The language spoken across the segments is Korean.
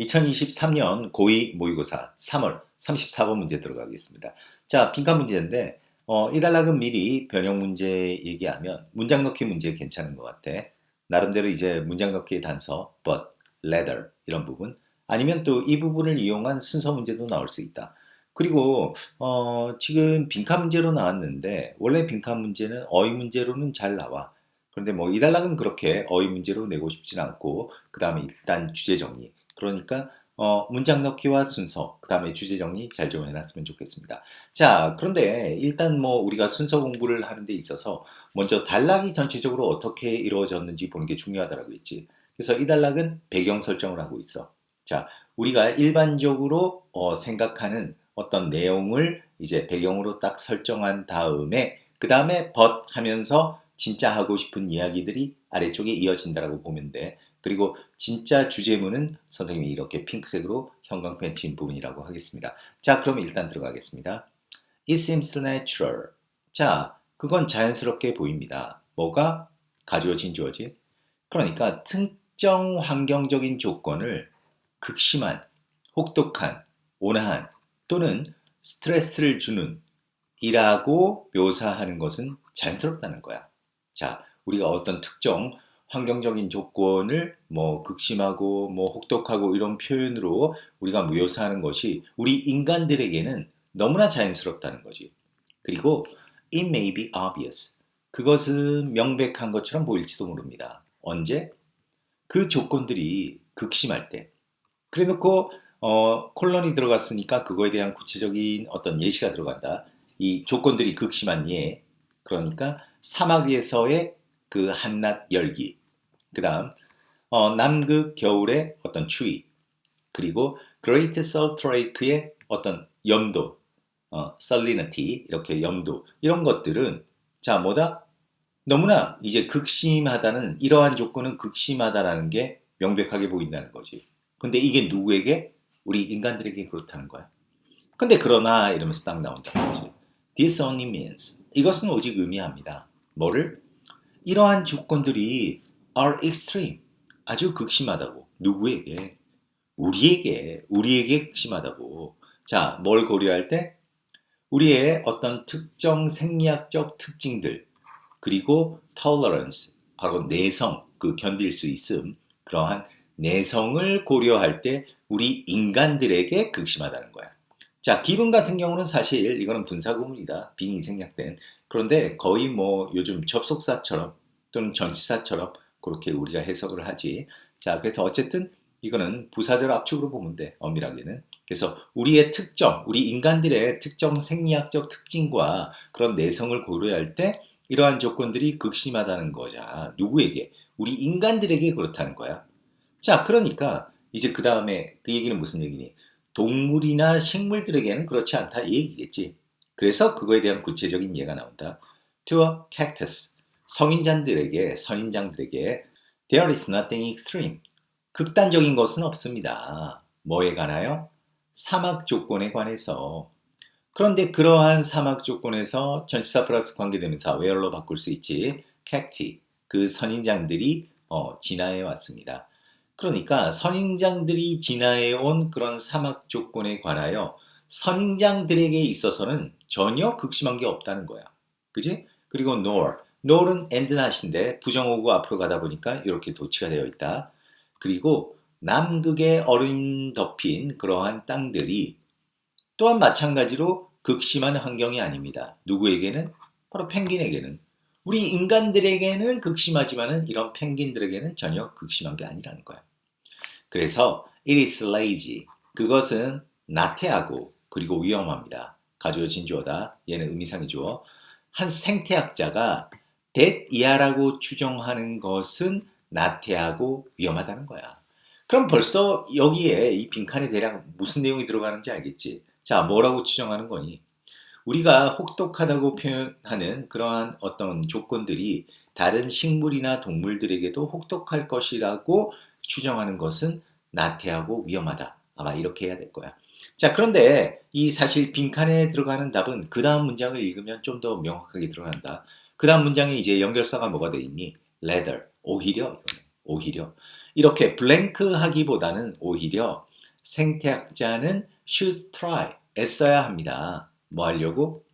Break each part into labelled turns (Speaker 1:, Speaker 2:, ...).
Speaker 1: 2023년 고2 모의고사 3월 34번 문제 들어가겠습니다. 자, 빈칸 문제인데 어, 이 단락은 미리 변형 문제 얘기하면 문장 넣기 문제 괜찮은 것 같아. 나름대로 이제 문장 넣기의 단서, but, leather 이런 부분 아니면 또 이 부분을 이용한 순서 문제도 나올 수 있다. 그리고 어, 지금 빈칸 문제로 나왔는데 원래 빈칸 문제는 어휘 문제로는 잘 나와. 그런데 뭐이 단락은 그렇게 어휘 문제로 내고 싶진 않고 그 다음에 일단 주제 정리 그러니까 어, 문장 넣기와 순서, 그 다음에 주제 정리 잘 좀 해놨으면 좋겠습니다. 자, 그런데 일단 뭐 우리가 순서 공부를 하는 데 있어서 먼저 단락이 전체적으로 어떻게 이루어졌는지 보는 게 중요하다라고 했지. 그래서 이 단락은 배경 설정을 하고 있어. 자, 우리가 일반적으로 어, 생각하는 어떤 내용을 이제 배경으로 딱 설정한 다음에 그 다음에 벗 하면서 진짜 하고 싶은 이야기들이 아래쪽에 이어진다라고 보면 돼. 그리고 진짜 주제문은 선생님이 이렇게 핑크색으로 형광펜 친 부분이라고 하겠습니다. 자, 그럼 일단 들어가겠습니다. It seems natural. 자, 그건 자연스럽게 보입니다. 뭐가? 가주어진 주어지. 그러니까 특정 환경적인 조건을 극심한, 혹독한, 온화한 또는 스트레스를 주는 이라고 묘사하는 것은 자연스럽다는 거야. 자, 우리가 어떤 특정 환경적인 조건을 뭐 극심하고 뭐 혹독하고 이런 표현으로 우리가 묘사하는 것이 우리 인간들에게는 너무나 자연스럽다는 거지. 그리고 it may be obvious. 그것은 명백한 것처럼 보일지도 모릅니다. 언제? 그 조건들이 극심할 때. 그래 놓고 어, 콜론이 들어갔으니까 그거에 대한 구체적인 어떤 예시가 들어간다. 이 조건들이 극심한 예. 그러니까 사막에서의 그 한낮 열기. 그 다음, 어, 남극 겨울의 어떤 추위, 그리고 Great Salt Lake의 어떤 염도, 어, salinity, 이렇게 염도, 이런 것들은, 자, 뭐다? 너무나 이제 극심하다는, 이러한 조건은 극심하다라는 게 명백하게 보인다는 거지. 근데 이게 누구에게? 우리 인간들에게 그렇다는 거야. 근데 그러나 이러면서 딱 나온다는 거지. This only means. 이것은 오직 의미합니다. 뭐를? 이러한 조건들이 are extreme. 아주 극심하다고. 누구에게? 우리에게, 우리에게 극심하다고. 자, 뭘 고려할 때? 우리의 어떤 특정 생리학적 특징들, 그리고 tolerance, 바로 내성, 그 견딜 수 있음, 그러한 내성을 고려할 때 우리 인간들에게 극심하다는 거야. 자, 기분 같은 경우는 사실 이거는 분사구문이다. 빙이 생략된. 그런데 거의 뭐 요즘 접속사처럼 또는 전치사처럼 그렇게 우리가 해석을 하지. 자, 그래서 어쨌든 이거는 부사절 압축으로 보면 돼, 엄밀하게는. 그래서 우리의 특정, 우리 인간들의 특정 생리학적 특징과 그런 내성을 고려할 때 이러한 조건들이 극심하다는 거자. 누구에게? 우리 인간들에게 그렇다는 거야. 자, 그러니까 이제 그 다음에 그 얘기는 무슨 얘기니? 동물이나 식물들에게는 그렇지 않다 이 얘기겠지. 그래서 그거에 대한 구체적인 예가 나온다. To a cactus. 성인장들에게, 선인장들에게 there is nothing extreme. 극단적인 것은 없습니다. 뭐에 관하여? 사막 조건에 관해서. 그런데 그러한 사막 조건에서 전치사 플러스 관계되면서 where로 바꿀 수 있지. cacti. 그 선인장들이 어, 진화해 왔습니다. 그러니까 선인장들이 진화해 온 그런 사막 조건에 관하여 선인장들에게 있어서는 전혀 극심한 게 없다는 거야. 그지? 그리고 nor. And not인데 부정어구 앞으로 가다 보니까 이렇게 도치가 되어 있다. 그리고 남극의 얼음 덮인 그러한 땅들이 또한 마찬가지로 극심한 환경이 아닙니다. 누구에게는? 바로 펭귄에게는. 우리 인간들에게는 극심하지만은 이런 펭귄들에게는 전혀 극심한 게 아니라는 거야. 그래서 it is lazy. 그것은 나태하고 그리고 위험합니다. 가주어 진주어다. 얘는 의미상의 주어. 한 생태학자가 that 이하라고 추정하는 것은 나태하고 위험하다는 거야. 그럼 벌써 여기에 이 빈칸에 대략 무슨 내용이 들어가는지 알겠지? 자, 뭐라고 추정하는 거니? 우리가 혹독하다고 표현하는 그러한 어떤 조건들이 다른 식물이나 동물들에게도 혹독할 것이라고 추정하는 것은 나태하고 위험하다. 아마 이렇게 해야 될 거야. 자, 그런데 이 사실 빈칸에 들어가는 답은 그 다음 문장을 읽으면 좀 더 명확하게 들어간다. 그 다음 문장에 이제 연결사가 뭐가 돼 있니? leather. 오히려, 오히려. 이렇게 블랭크 하기보다는 오히려 생태학자는 should try 애써야 합니다. 뭐 하려고?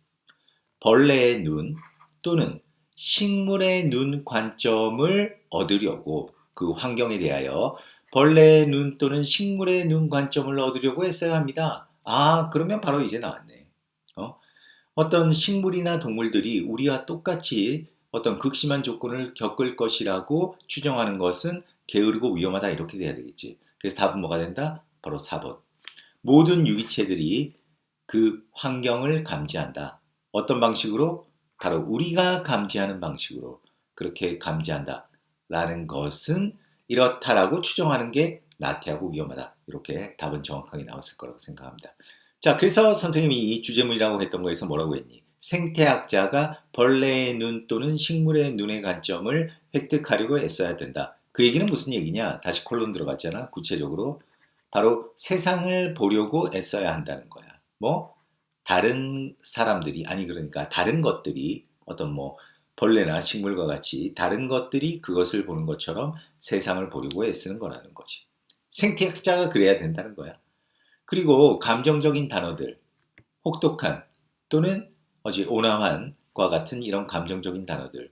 Speaker 1: 벌레의 눈 또는 식물의 눈 관점을 얻으려고 그 환경에 대하여 벌레의 눈 또는 식물의 눈 관점을 얻으려고 애써야 합니다. 아, 그러면 바로 이제 나왔네. 어? 어떤 식물이나 동물들이 우리와 똑같이 어떤 극심한 조건을 겪을 것이라고 추정하는 것은 게으르고 위험하다 이렇게 돼야 되겠지. 그래서 답은 뭐가 된다? 바로 4번. 모든 유기체들이 그 환경을 감지한다. 어떤 방식으로? 바로 우리가 감지하는 방식으로 그렇게 감지한다. 라는 것은 이렇다라고 추정하는 게 나태하고 위험하다. 이렇게 답은 정확하게 나왔을 거라고 생각합니다. 자, 그래서 선생님이 이 주제문이라고 했던 거에서 뭐라고 했니? 생태학자가 벌레의 눈 또는 식물의 눈의 관점을 획득하려고 애써야 된다. 그 얘기는 무슨 얘기냐? 다시 콜론 들어갔잖아. 구체적으로 바로 세상을 보려고 애써야 한다는 거야. 뭐 다른 사람들이 아니 그러니까 다른 것들이 어떤 뭐 벌레나 식물과 같이 다른 것들이 그것을 보는 것처럼 세상을 보려고 애쓰는 거라는 거지. 생태학자가 그래야 된다는 거야. 그리고 감정적인 단어들, 혹독한 또는 어지 온화한과 같은 이런 감정적인 단어들,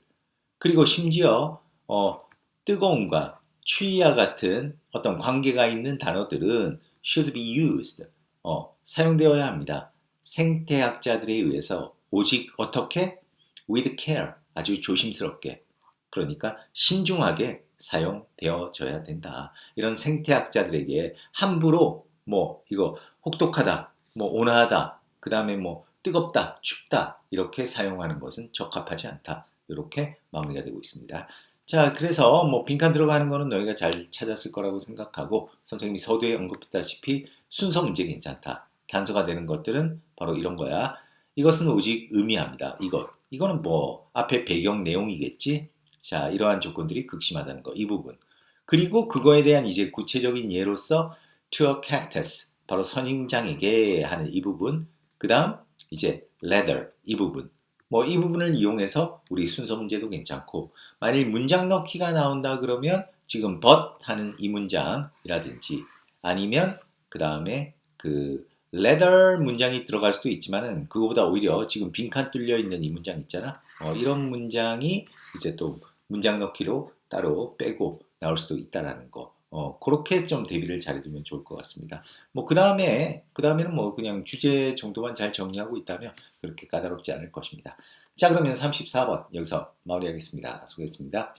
Speaker 1: 그리고 심지어 어, 뜨거움과 추위와 같은 어떤 관계가 있는 단어들은 should be used, 어, 사용되어야 합니다. 생태학자들에 의해서 오직 어떻게? with care, 아주 조심스럽게, 그러니까 신중하게 사용되어져야 된다. 이런 생태학자들에게 함부로 뭐 이거 혹독하다, 뭐 온화하다, 그 다음에 뭐 뜨겁다, 춥다 이렇게 사용하는 것은 적합하지 않다. 이렇게 마무리가 되고 있습니다. 자, 그래서 뭐 빈칸 들어가는 거는 너희가 잘 찾았을 거라고 생각하고 선생님이 서두에 언급했다시피 순서 문제 괜찮다. 단서가 되는 것들은 바로 이런 거야. 이것은 오직 의미합니다. 이것. 이거는 뭐 앞에 배경 내용이겠지. 자, 이러한 조건들이 극심하다는 거. 이 부분. 그리고 그거에 대한 이제 구체적인 예로서 to a cactus. 바로 선인장에게 하는 이 부분. 그 다음 이제 leather. 이 부분. 뭐 이 부분을 이용해서 우리 순서 문제도 괜찮고 만일 문장 넣기가 나온다 그러면 지금 but 하는 이 문장이라든지 아니면 그 다음에 그 leather 문장이 들어갈 수도 있지만은 그거보다 오히려 지금 빈칸 뚫려 있는 이 문장 있잖아. 어, 이런 문장이 이제 또 문장 넣기로 따로 빼고 나올 수도 있다라는 거. 어, 그렇게 좀 대비를 잘해두면 좋을 것 같습니다. 뭐, 그 다음에, 그 다음에는 뭐, 그냥 주제 정도만 잘 정리하고 있다면 그렇게 까다롭지 않을 것입니다. 자, 그러면 34번 여기서 마무리하겠습니다. 수고했습니다.